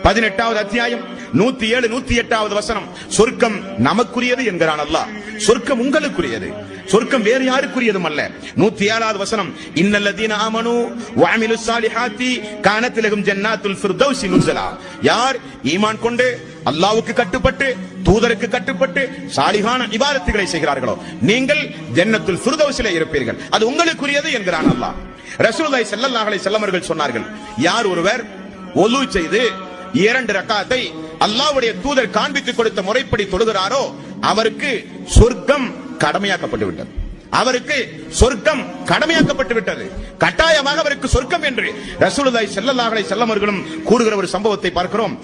பதினெட்டாவது அத்தியாயம் நூத்தி ஏழு நூத்தி எட்டாவது வசனம். சொர்க்கம் நமக்குரியது என்கிறான் அல்லாஹ். சொர்க்கம் உங்களுக்குரியது. சொர்க்கம் வேறு யாருக்குரியதும் அல்ல. நூத்தி ஏழாவது வசனம் இன்னல்லதீன ஆமனு வாமிலு சாலிஹாத்தி கானத்திலகும் ஜன்னாத்துல் ஃபிர்தௌசி நுசலா யார் ஈமான் கொண்டு அல்லாவுக்கு கட்டுப்பட்டு தூதருக்கு கட்டுப்பட்டு சாலிகான இபாரத்துகளை செய்கிறார்களோ நீங்கள் ஜன்னத்துல் ஃபிர்தௌஸிலே இருப்பீர்கள். அது உங்களுக்குரியது என்கிறான் அல்லாஹ். ரசூலுல்லாஹி ஸல்லல்லாஹு அலைஹி வஸல்லம் அவர்கள் சொன்னார்கள் யார் ஒருவர் ஒலு செய்து இரண்டு ரக்காத்தை அல்லாவுடைய தூதர் காண்பித்துக் கொடுத்த முறைப்படி தொழுகிறாரோ அவருக்கு சொர்க்கம் கடமையாக்கப்பட்டு விட்டது. அவருக்கு சொர்க்கம் கடமையாக்கப்பட்டு விட்டது. கட்டாயமாக அவருக்கு சொர்க்கம் என்று ரசூலுதாய் ஸல்லல்லாஹு செல்லமர்களும் கூறுகிற ஒரு சம்பவத்தை பார்க்கிறோம்.